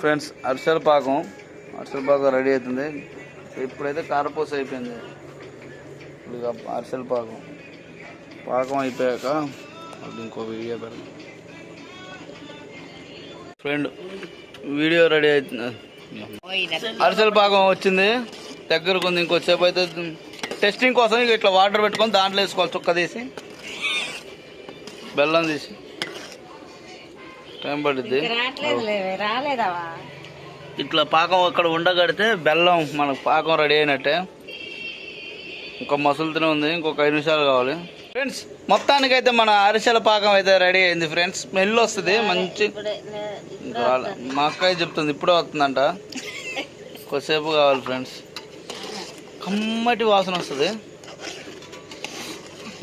Friends అరిసెల పాకం అరిసెల పాకం ready అవుతుంది. ఇప్పుడైతే కారపూస అయిపోయింది. ఇప్పుడు ఇక అరిసెల పాకం. పాకం అయిపోయాక అప్పుడు ఇంకో వీడియో పెడదాం. ఫ్రెండ్ వీడియో రెడీ అవుతుంది. అరిసెల పాకం వచ్చింది. దగ్గరకు ఉంది ఇంకొచ్చేపు అయితే టెస్టింగ్ కోసం ఇక ఇట్లా వాటర్ పెట్టుకొని దాంట్లో వేసుకోవాలి చుక్క తీసి. బెల్లం తీసి. టైం పడుద్ది. ఇట్లా పాకం అక్కడ ఉండగడితే బెల్లం మనకు పాకం రెడీ అయినట్టే. ఇంకా మసులుతూనే ఉంది ఇంకొక ఐదు నిమిషాలు కావాలి. ఫ్రెండ్స్ మొత్తానికి అయితే మన అరిసెల పాకం అయితే రెడీ అయింది ఫ్రెండ్స్ స్మెల్ వస్తుంది మంచి. మా అక్కయ్య చెప్తుంది ఇప్పుడే వస్తుందంట. కొద్దిసేపు కావాలి ఫ్రెండ్స్ కమ్మటి వాసన వస్తుంది.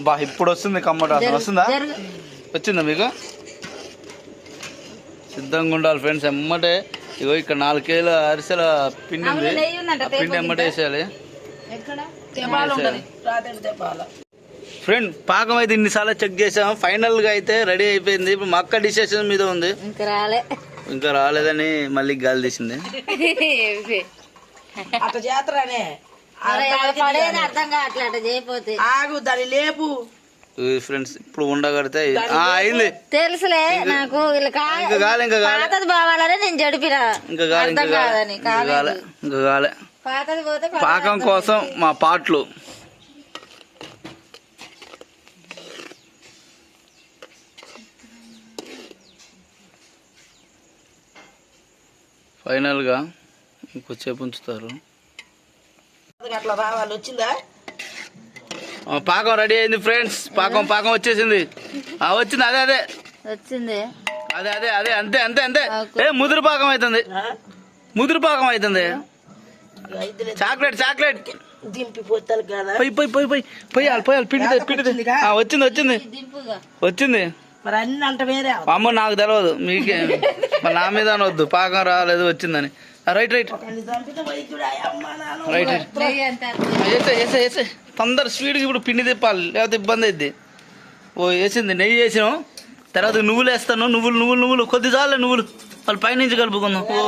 బా ఇప్పుడు వస్తుంది కమ్మటి వాసన. వస్తుందా? వచ్చిందా మీకు? సిద్ధంగా ఉండాలి ఫ్రెండ్స్ ఎమ్మటే. ఇగో ఇక్కడ నాలుగు కేజీల అరిసెల పిండి ఉంది. పిండి ఎమ్మటే వేసేయాలి. ఫ్రెండ్ పాకం అయితే ఇన్నిసార్లు చెక్ చేసాం. ఫైనల్గా అయితే రెడీ అయిపోయింది. ఇప్పుడు మా అక్క డిసిషన్ మీద ఉంది. ఇంకా రాలే. ఇంకా రాలేదని మళ్ళీ గాలి తీసింది. అట్లా చేస్తారనే అర్థం కావట్లే అట్ట చేయపోతే. ఆగు దాని లేపు. ఫ్రెండ్స్ ఇప్పుడు ఉండగడితే ఆ, అయింది. తెలుసులే నాకు వీళ్ళు కా- ఇంకా కాలే ఇంకా కాలే. పాతది బావాలని నేను జడిపిన. ఇంకా కాలే ఇంకా అర్థం కాలే కాదని ఇంకా కాలే ఇంకా కాలే. పాతది పోతే పడేది పాకం అర్థం కోసం మా పాటలు. ఫైనల్గా ఇంకొచ్చేపు ఉంచుతారు. అట్లా రావాలి వచ్చిందా? పాకం రెడీ అయింది ఫ్రెండ్స్ పాకం పాకం వచ్చేసింది. ఆ, వచ్చింది అదే అదే. వచ్చింది. అదే అదే అదే అంతే అంతే అంతే. ఏ ముదురు పాకం అవుతుంది. ముదురు పాకం అవుతుంది. Chocolate chocolate. దింపి పోతారు కదా. పోయి పోయి పోయి పోయి పోయాలి పోయాలి. పిండి పిండి ఆ, వచ్చింది వచ్చింది. వచ్చింది. మరి అన్ని అంట వేరే. అమ్మ నాకు తెలియదు మీకే. మరి నా మీద అనవద్దు పాకం రాలేదు వచ్చిందని. Right right. Right right. వేసే వేసే వేసే తొందర స్పీడ్కి ఇప్పుడు పిండి తిప్పాలి లేకపోతే ఇబ్బంది అయింది ఓ వేసింది నెయ్యి వేసినాం. తర్వాత నువ్వులు వేస్తాను నువ్వులు నువ్వులు నువ్వులు. కొద్ది చాలే నువ్వులు. వాళ్ళు పైనుంచి కలుపుకుందాం. ఓ.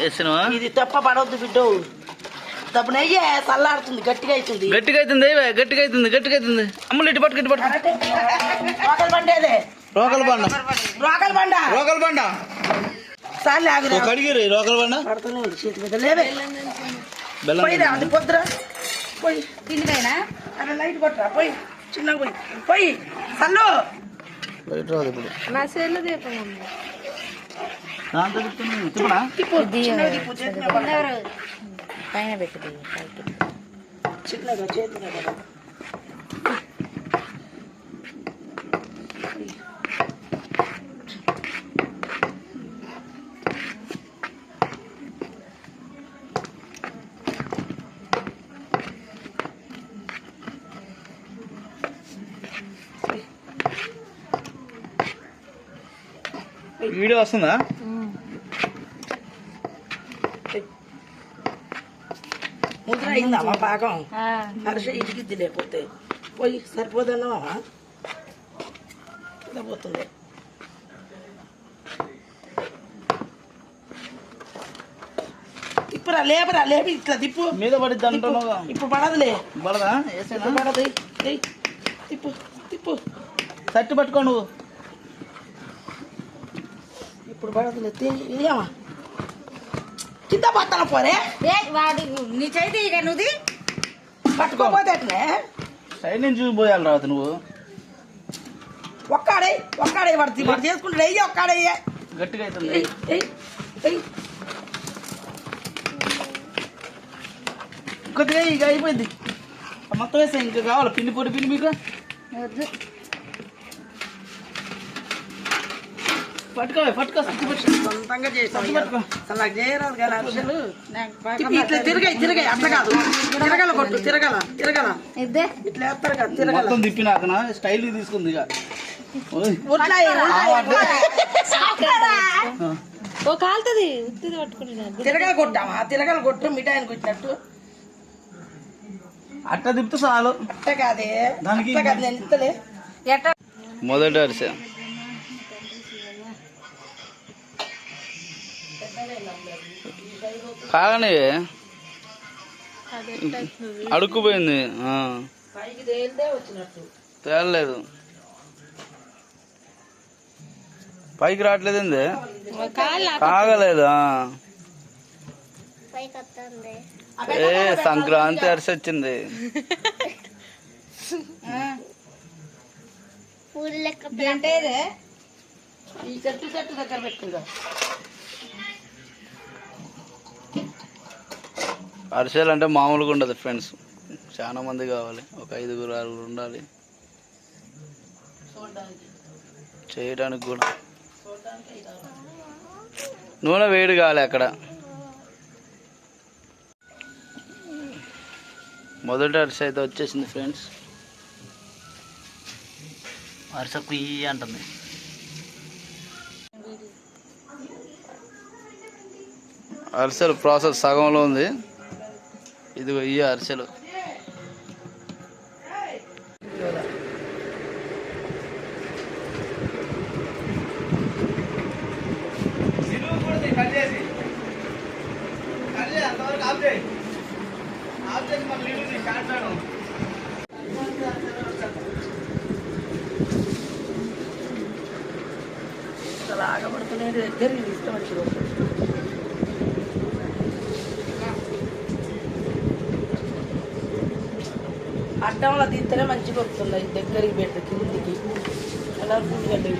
వేసినావా? ఇది తప్ప పడవద్దు బిడ్డ. తప్పు నెయ్యి చల్లారుతుంది గట్టిగా అవుతుంది. గట్టిగా అవుతుంది గట్టిగా అవుతుంది గట్టిగా అవుతుంది. అమ్మలు ఇటు పట్టు ఇటు పట్టు రోకల్ బండేదే రోకల బండ. రోకల్ బండ? రోకల బండ. ఓ ఆగురా కడిగిరి రోకల బండ పడుతూనే ఉంది చేతి మీద లేవే. బెల్లం పోయిరా అది పొద్దురా. పోయి. పిండికైనా అలా లైట్ కొట్టరా పోయి. చిన్నగా పోయి. పోయి. సల్లు. బయట రాదు ఇప్పుడు. నా సెల్లు దీపం దాంతో తిప్పుతున్నాను. తిప్పనా? తిప్పు. చిన్నగా తిప్పు చేతి మీద పడరా. పైన పెట్టి చిన్నగా చేతి వీడియో వస్తుందా? ముద్ర అయిందా మా పాకం? హర్ష ఇటుకిద్ది లేకపోతే పోయి సరిపోదన్నావా పోతుంది. తిప్పురా లేపరా లేపి ఇట్లా తిప్పు. మీద పడిద్ది. అంటున్నావుగా. ఇప్పుడు పడదులే. పడదా? పడదు. తిప్పు తిప్పు. తట్టు పట్టుకో నువ్వు. ఇప్పుడు పడదులే ఇదేమా కింద పత్తన పోరే. వాడు నీ చేతి ఇక నువ్వు పట్టుకోపోతే అట్లే సైడ్ నుంచి చూసి పోయాలి రాదు నువ్వు. ఒక్కాడే ఒక్కాడే పడుతుంది వాడు చేసుకుంటాడు. అయ్యి ఒక్కాడయ్యే గట్టిగా అవుతుంది. ఏయ్, ఏయ్, ఏయ్. కొద్దిగా ఇక అయిపోయింది. మొత్తం వేసా ఇంకా కావాలి? పిండి పొడి పిండి మీకు? పట్టుకో పట్టుకో. సొంతంగా చేసాం అసలు నాకు చేయరాదు కదా ఇట్లా తిరగాయి తిరగాయి అట్లా కాదు. తిరగల కొట్టు తిరగల తిరగల. ఇద్దే. ఇట్లా వేస్తారు కదా తిరగల. మొత్తం తిప్పినాకనా స్టైల్ తీసుకుంది ఇక. ఓ కాలుతుంది ఉత్తిది పట్టుకుని తిరగల కొట్టామా తిరగల కొట్టు మిఠాయిని కొట్టినట్టు. అట్ట తిప్పితే చాలు. అట్ట కాదే. దానికి మొదటి అరిసె. కాగానే అడుక్కుపోయింది తేలలేదు. పైకి రావట్లేదు ఏంది కాళ్ళ కాగలేదు. ఏ సంక్రాంతి అరిసె వచ్చింది. అంటే ఇదే? ఈ చెట్టు చెట్టు దగ్గర పెట్టుకుందా అరిసెలు అంటే మామూలుగా ఉండదు ఫ్రెండ్స్ చాలా మంది కావాలి. ఒక ఐదుగురు ఆరుగురు ఉండాలి. చేయడానికి కూడా. నూనె వేడి కావాలి అక్కడ. మొదటి అరిసె అయితే వచ్చేసింది ఫ్రెండ్స్ అరిసె కుయ్యి అంటుంది. అరిసెలు ప్రాసెస్ సగంలో ఉంది. ఇదిగో ఈ అరిసెలు. అసలు ఆగబడుతున్నా దగ్గరికి అడ్డంలో తీస్తేనే మంచిగా వస్తుంది. దగ్గరికి పెట్టి కిందికి. అలా కూర్చోండి